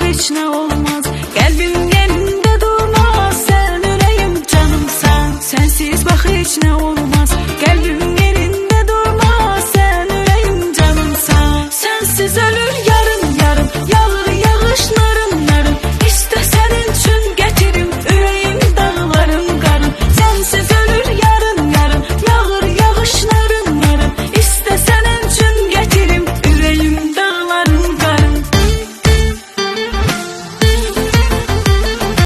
ah hiç ne olmaz. Kalbim yerinde durmaz. Sen yüreğim canım sen. Sensiz bak hiç ne olmaz. Kalbim